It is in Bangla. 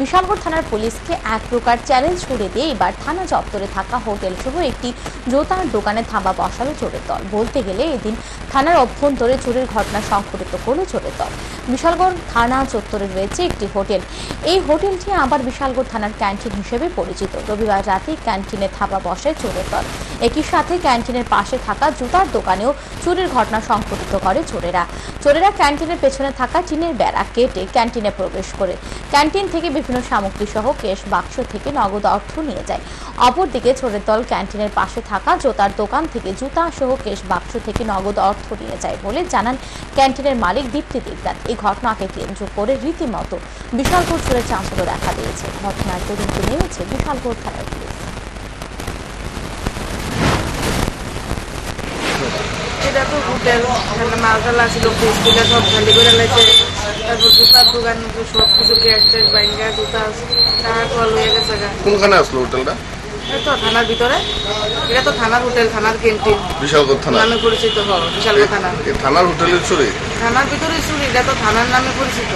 বিশালগড় থানার পুলিশকে এক প্রকার চ্যালেঞ্জ করে দিয়ে এবার থানা চত্বরে থাকা হোটেল সহ একটি জোতার দোকানে থাবা বসালো চোরের দল। বলতে গেলে এদিন থানার অভ্যন্তরে চোরের ঘটনা সংঘটিত করল চোরের দল। বিশালগড় থানা চত্বরে রয়েছে একটি হোটেল। এই হোটেলটি আবার বিশালগড় থানার ক্যান্টিন হিসেবে পরিচিত। রবিবার রাতে ক্যান্টিনে থাবা বসে চোরের দল। একই সাথে ক্যান্টিনের পাশে থাকা জুতার দোকানেও চুরির ঘটনা সংঘটিত করে চোরেরা। চোরেরা ক্যান্টিনের পেছনে থাকা টিনের বেড়া কেটে ক্যান্টিনে প্রবেশ করে। ক্যান্টিন থেকে বিভিন্ন সামগ্রী সহ কেশ, বাক্স থেকে নগদ অর্থ নিয়ে যায়। অপরদিকে চোরের দল ক্যান্টিনের পাশে থাকা জুতার দোকান থেকে জুতা সহ কেশ, বাক্স থেকে নগদ অর্থ নিয়ে যায় বলে জানান ক্যান্টিনের মালিক দীপ্তি দেবনাথ। এই ঘটনাকে কেন্দ্র করে রীতিমতো বিশালপুর চোরের চাঞ্চল্য দেখা দিয়েছে। ঘটনার তদন্তে নেমেছে বিশালপুর থানার পুলিশ। এটা তো হোটেল এখানে মালটালা ছিল ফেসগুলো সব খালি করে লাইছে তারপর জুতার দোকান সব কিছু ক্যাশ বাইঙ্গা জুতা টাকা কল হয়ে গেছে কোনখানে আসলো হোটেলটা? তো থানার ভিতরে। এটা তো থানার হোটেল থানার ক্যান্টিন। বিশালগড় থানা? নামে পরিচিত হ বিশালগড় থানা। থানার হোটেলের চুরি? থানার ভিতরে চুরি এটা তো থানার নামে পরিচিত।